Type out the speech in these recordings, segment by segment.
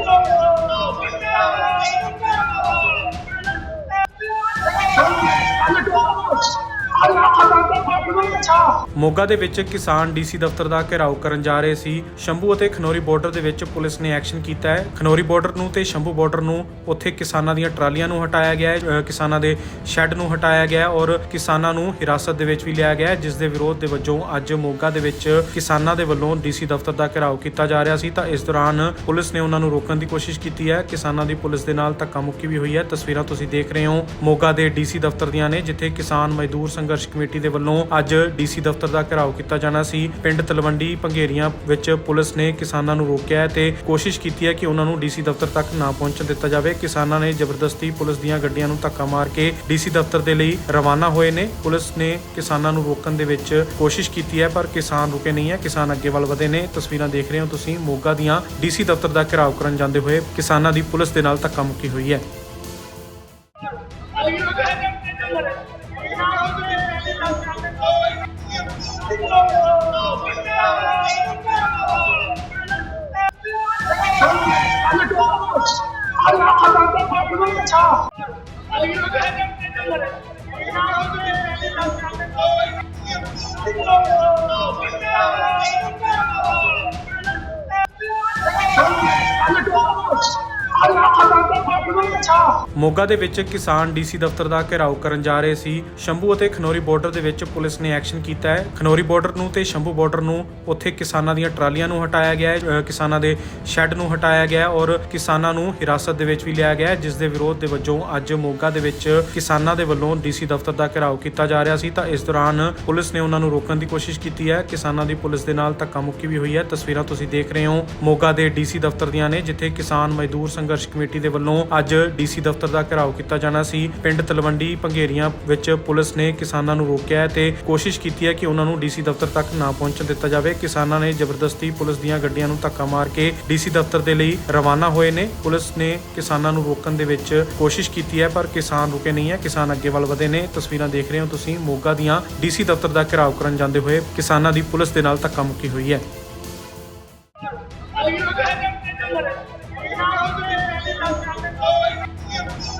Oh, Moga ਦੇ ਵਿੱਚ ਕਿਸਾਨ ਡੀਸੀ ਦਫ਼ਤਰ ਦਾ ਘਿਰਾਓ ਕਰਨ ਜਾ ਰਹੇ ਸੀ। ਸ਼ੰਭੂ ਅਤੇ ਖਨੌਰੀ ਬਾਰਡਰ ਦੇ ਵਿੱਚ ਪੁਲਿਸ ਨੇ ਐਕਸ਼ਨ ਕੀਤਾ ਹੈ। ਖਨੌਰੀ ਬਾਰਡਰ ਨੂੰ ਤੇ ਸ਼ੰਭੂ ਬਾਰਡਰ ਨੂੰ ਉੱਥੇ ਕਿਸਾਨਾਂ ਦੀਆਂ ਟਰਾਲੀਆਂ ਨੂੰ ਹਟਾਇਆ ਗਿਆ ਹੈ ਕਿਸਾਨਾਂ ਦੇ ਸ਼ੈੱਡ ਨੂੰ ਹਟਾਇਆ ਗਿਆ ਹੈ ਔਰ ਕਿਸਾਨਾਂ ਨੂੰ ਹਿਰਾਸਤ ਦੇ ਵਿੱਚ ਵੀ ਲਿਆ ਗਿਆ ਹੈ, ਜਿਸ ਦੇ ਵਿਰੋਧ ਦੇ ਵਜੋਂ ਅੱਜ ਮੋਗਾ ਦੇ ਵਿੱਚ ਕਿਸਾਨਾਂ ਦੇ ਵੱਲੋਂ ਡੀਸੀ ਦਫ਼ਤਰ ਦਾ ਘਿਰਾਓ ਕੀਤਾ ਜਾ ਰਿਹਾ ਸੀ। ਤਾਂ ਇਸ ਦੌਰਾਨ ਪੁਲਿਸ ਨੇ ਉਹਨਾਂ ਨੂੰ ਰੋਕਣ ਦੀ ਕੋਸ਼ਿਸ਼ ਕੀਤੀ ਹੈ। ਕਿਸਾਨਾਂ ਦੀ ਪੁਲਿਸ ਦੇ ਨਾਲ ਧੱਕਾ ਮੁੱਕੀ ਵੀ ਹੋਈ ਹੈ। ਤਸਵੀਰਾਂ ਤੁਸੀਂ ਦੇਖ ਰਹੇ ਹੋ। ਮੋਗਾ ਦੇ ਡੀਸੀ ਦਫ਼ਤਰ ਦੀਆਂ ਨੇ, ਜਿੱਥੇ ਕਿਸਾਨ ਮਜ਼ਦੂਰ ਸੰਘਰਸ਼ ਕਮੇਟੀ ਦੇ ਵੱਲੋਂ ਅੱਜ ਡੀਸੀ ਦਫ਼ਤਰ ਦਾ ਘਿਰਾਓ ਕੀਤਾ ਜਾਣਾ ਸੀ। ਪਿੰਡ ਤਲਵੰਡੀ ਭੰਗੇਰੀਆਂ ਵਿੱਚ ਪੁਲਿਸ ਨੇ ਕਿਸਾਨਾਂ ਨੂੰ ਰੋਕਿਆ ਹੈ ਤੇ ਕੋਸ਼ਿਸ਼ ਕੀਤੀ ਹੈ ਕਿ ਉਹਨਾਂ ਨੂੰ ਡੀਸੀ ਦਫ਼ਤਰ ਤੱਕ ਨਾ ਪਹੁੰਚਣ ਦਿੱਤਾ ਜਾਵੇ। ਕਿਸਾਨਾਂ ਨੇ ਜ਼ਬਰਦਸਤੀ ਪੁਲਿਸ ਦੀਆਂ ਗੱਡੀਆਂ ਨੂੰ ਧੱਕਾ ਮਾਰ ਕੇ ਡੀਸੀ ਦਫ਼ਤਰ ਦੇ ਲਈ ਰਵਾਨਾ ਹੋਏ ਨੇ। ਪੁਲਿਸ ਨੇ ਕਿਸਾਨਾਂ ਨੂੰ ਰੋਕਣ ਦੇ ਵਿੱਚ ਕੋਸ਼ਿਸ਼ ਕੀਤੀ ਹੈ, ਪਰ ਕਿਸਾਨ ਰੁਕੇ ਨਹੀਂ ਹੈ। ਕਿਸਾਨ ਅੱਗੇ ਵੱਲ ਵਧੇ ਨੇ। ਤਸਵੀਰਾਂ ਦੇਖ ਰਹੇ ਹੋ ਤੁਸੀਂ ਮੋਗਾ ਦੀਆਂ ਡੀਸੀ ਦਫ਼ਤਰ ਦਾ ਘਿਰਾਓ ਕਰਨ ਜਾਂਦੇ ਹੋਏ ਕਿਸਾਨਾਂ ਦੀ ਪੁਲਿਸ ਦੇ ਨਾਲ ਧੱਕਾ ਮੁੱਕੀ ਹੋਈ ਹੈ। Oh, ਮੋਗਾ ਦੇ ਵਿੱਚ ਕਿਸਾਨ ਡੀਸੀ ਦਫ਼ਤਰ ਦਾ ਘਿਰਾਓ ਕਰਨ ਜਾ ਰਹੇ ਸੀ। ਸ਼ੰਭੂ ਅਤੇ ਖਨੌਰੀ ਬਾਰਡਰ ਦੇ ਵਿੱਚ ਪੁਲਿਸ ਨੇ ਐਕਸ਼ਨ ਕੀਤਾ ਹੈ। ਖਨੌਰੀ ਬਾਰਡਰ ਨੂੰ ਤੇ ਸ਼ੰਭੂ ਬਾਰਡਰ ਨੂੰ ਉੱਥੇ ਕਿਸਾਨਾਂ ਦੀਆਂ ਟਰਾਲੀਆਂ ਨੂੰ ਹਟਾਇਆ ਗਿਆ ਹੈ ਕਿਸਾਨਾਂ ਦੇ ਸ਼ੈੱਡ ਨੂੰ ਹਟਾਇਆ ਗਿਆ ਹੈ ਔਰ ਕਿਸਾਨਾਂ ਨੂੰ ਹਿਰਾਸਤ ਦੇ ਵਿੱਚ ਵੀ ਲਿਆ ਗਿਆ ਹੈ, ਜਿਸ ਦੇ ਵਿਰੋਧ ਦੇ ਵਜੋਂ ਅੱਜ ਮੋਗਾ ਦੇ ਵਿੱਚ ਕਿਸਾਨਾਂ ਦੇ ਵੱਲੋਂ ਡੀਸੀ ਦਫ਼ਤਰ ਦਾ ਘਿਰਾਓ ਕੀਤਾ ਜਾ ਰਿਹਾ ਸੀ। ਤਾਂ ਇਸ ਦੌਰਾਨ ਪੁਲਿਸ ਨੇ ਉਹਨਾਂ ਨੂੰ ਰੋਕਣ ਦੀ ਕੋਸ਼ਿਸ਼ ਕੀਤੀ ਹੈ। ਕਿਸਾਨਾਂ ਦੀ ਪੁਲਿਸ ਦੇ ਨਾਲ ਧੱਕਾ ਮੁੱਕੀ ਵੀ ਹੋਈ ਹੈ। ਤਸਵੀਰਾਂ ਤੁਸੀਂ ਦੇਖ ਰਹੇ ਹੋ। ਮੋਗਾ ਦੇ ਡੀਸੀ ਦਫ਼ਤਰ ਦੀਆਂ ਨੇ, ਜਿੱਥੇ ਕਿਸਾਨ ਮਜ਼ਦੂਰ ਸੰਘਰਸ਼ ਕਮੇਟੀ ਦੇ ਵੱਲੋਂ ਅੱਜ ਡੀਸੀ ਦਫ਼ਤਰ ਦਾ ਘਿਰਾਓ ਕੀਤਾ ਜਾਣਾ ਸੀ। ਪਿੰਡ ਤਲਵੰਡੀ ਭੰਗੇਰੀਆਂ ਵਿੱਚ ਪੁਲਿਸ ਨੇ ਕਿਸਾਨਾਂ ਨੂੰ ਰੋਕਿਆ ਹੈ ਤੇ ਕੋਸ਼ਿਸ਼ ਕੀਤੀ ਹੈ ਕਿ ਉਹਨਾਂ ਨੂੰ ਡੀਸੀ ਦਫ਼ਤਰ ਤੱਕ ਨਾ ਪਹੁੰਚਣ ਦਿੱਤਾ ਜਾਵੇ। ਕਿਸਾਨਾਂ ਨੇ ਜ਼ਬਰਦਸਤੀ ਪੁਲਿਸ ਦੀਆਂ ਗੱਡੀਆਂ ਨੂੰ ਧੱਕਾ ਮਾਰ ਕੇ ਡੀਸੀ ਦਫ਼ਤਰ ਦੇ ਲਈ ਰਵਾਨਾ ਹੋਏ ਨੇ। ਪੁਲਿਸ ਨੇ ਕਿਸਾਨਾਂ ਨੂੰ ਰੋਕਣ ਦੇ ਵਿੱਚ ਕੋਸ਼ਿਸ਼ ਕੀਤੀ ਹੈ, ਪਰ ਕਿਸਾਨ ਰੁਕੇ ਨਹੀਂ ਹੈ। ਕਿਸਾਨ ਅੱਗੇ ਵੱਲ ਵਧੇ ਨੇ। ਤਸਵੀਰਾਂ ਦੇਖ ਰਹੇ ਹੋ ਤੁਸੀਂ। ਮੋਗਾ ਦੀਆਂ ਡੀਸੀ ਦਫ਼ਤਰ ਦਾ ਘਿਰਾਓ ਕਰਨ ਜਾਂਦੇ ਹੋਏ ਕਿਸਾਨਾਂ ਦੀ ਪੁਲਿਸ ਦੇ ਨਾਲ ਧੱਕਾ ਮੁੱਕੀ ਹੋਈ ਹੈ।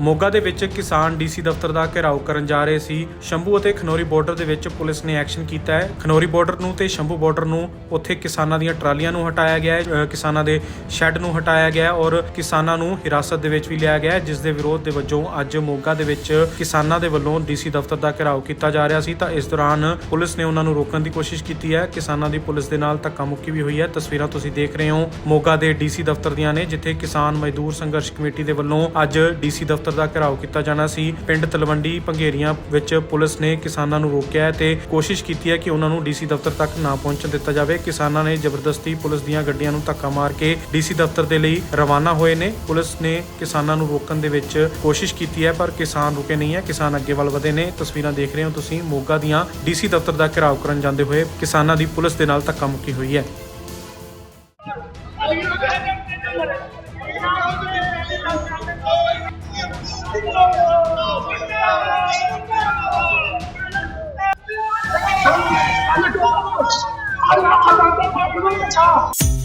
ਮੋਗਾ ਦੇ ਵਿੱਚ ਕਿਸਾਨ ਡੀਸੀ ਦਫ਼ਤਰ ਦਾ ਘਿਰਾਓ ਕਰਨ ਜਾ ਰਹੇ ਸੀ। ਸ਼ੰਭੂ ਅਤੇ ਖਨੌਰੀ ਬਾਰਡਰ ਦੇ ਵਿੱਚ ਪੁਲਿਸ ਨੇ ਐਕਸ਼ਨ ਕੀਤਾ ਹੈ। ਖਨੌਰੀ ਬਾਰਡਰ ਨੂੰ ਤੇ ਸ਼ੰਭੂ ਬਾਰਡਰ ਨੂੰ ਉੱਥੇ ਕਿਸਾਨਾਂ ਦੀਆਂ ਟਰਾਲੀਆਂ ਨੂੰ ਹਟਾਇਆ ਗਿਆ ਹੈ ਕਿਸਾਨਾਂ ਦੇ ਸ਼ੈੱਡ ਨੂੰ ਹਟਾਇਆ ਗਿਆ ਹੈ ਔਰ ਕਿਸਾਨਾਂ ਨੂੰ ਹਿਰਾਸਤ ਦੇ ਵਿੱਚ ਵੀ ਲਿਆ ਗਿਆ ਹੈ, ਜਿਸ ਦੇ ਵਿਰੋਧ ਦੇ ਵਜੋਂ ਅੱਜ ਮੋਗਾ ਦੇ ਵਿੱਚ ਕਿਸਾਨਾਂ ਦੇ ਵੱਲੋਂ ਡੀਸੀ ਦਫ਼ਤਰ ਦਾ ਘਿਰਾਓ ਕੀਤਾ ਜਾ ਰਿਹਾ ਸੀ। ਤਾਂ ਇਸ ਦੌਰਾਨ ਪੁਲਿਸ ਨੇ ਉਹਨਾਂ ਨੂੰ ਰੋਕਣ ਦੀ ਕੋਸ਼ਿਸ਼ ਕੀਤੀ ਹੈ। ਕਿਸਾਨਾਂ ਦੀ ਪੁਲਿਸ ਦੇ ਨਾਲ ਧੱਕਾ ਮੁੱਕੀ ਵੀ ਹੋਈ ਹੈ। ਤਸਵੀਰਾਂ ਤੁਸੀਂ ਦੇਖ ਰਹੇ ਹੋ। ਮੋਗਾ ਦੇ ਡੀਸੀ ਦਫ਼ਤਰ ਦੀਆਂ ਨੇ, ਜਿੱਥੇ ਕਿਸਾਨ ਮਜ਼ਦੂਰ ਸੰਘਰਸ਼ ਕਮੇਟੀ ਦੇ ਵੱਲੋਂ ਅੱਜ ਡੀਸੀ ਦਫ਼ਤਰ ਦਾ ਘਿਰਾਓ ਕੀਤਾ ਜਾਣਾ ਸੀ। ਪਿੰਡ ਤਲਵੰਡੀ ਭੰਗੇਰੀਆਂ ਵਿੱਚ ਪੁਲਿਸ ਨੇ ਕਿਸਾਨਾਂ ਨੂੰ ਰੋਕਿਆ ਹੈ ਤੇ ਕੋਸ਼ਿਸ਼ ਕੀਤੀ ਹੈ ਕਿ ਉਹਨਾਂ ਨੂੰ ਡੀਸੀ ਦਫ਼ਤਰ ਤੱਕ ਨਾ ਪਹੁੰਚਣ ਦਿੱਤਾ ਜਾਵੇ। ਕਿਸਾਨਾਂ ਨੇ ਜ਼ਬਰਦਸਤੀ ਪੁਲਿਸ ਦੀਆਂ ਗੱਡੀਆਂ ਨੂੰ ਧੱਕਾ ਮਾਰ ਕੇ ਡੀਸੀ ਦਫ਼ਤਰ ਦੇ ਲਈ ਰਵਾਨਾ ਹੋਏ ਨੇ। ਪੁਲਿਸ ਨੇ ਕਿਸਾਨਾਂ ਨੂੰ ਰੋਕਣ ਦੇ ਵਿੱਚ ਕੋਸ਼ਿਸ਼ ਕੀਤੀ ਹੈ, ਪਰ ਕਿਸਾਨ ਰੁਕੇ ਨਹੀਂ ਹੈ। ਕਿਸਾਨ ਅੱਗੇ ਵੱਲ ਵਧੇ ਨੇ। ਤਸਵੀਰਾਂ ਦੇਖ ਰਹੇ ਹੋ ਤੁਸੀਂ ਮੋਗਾ ਦੀਆਂ ਡੀਸੀ ਦਫ਼ਤਰ ਦਾ ਘਿਰਾਓ ਕਰਨ ਜਾਂਦੇ ਹੋਏ ਕਿਸਾਨਾਂ ਦੀ ਪੁਲਿਸ ਦੇ ਨਾਲ ਧੱਕਾ ਮੁੱਕੀ ਹੋਈ ਹੈ। 啊啊啊啊啊啊啊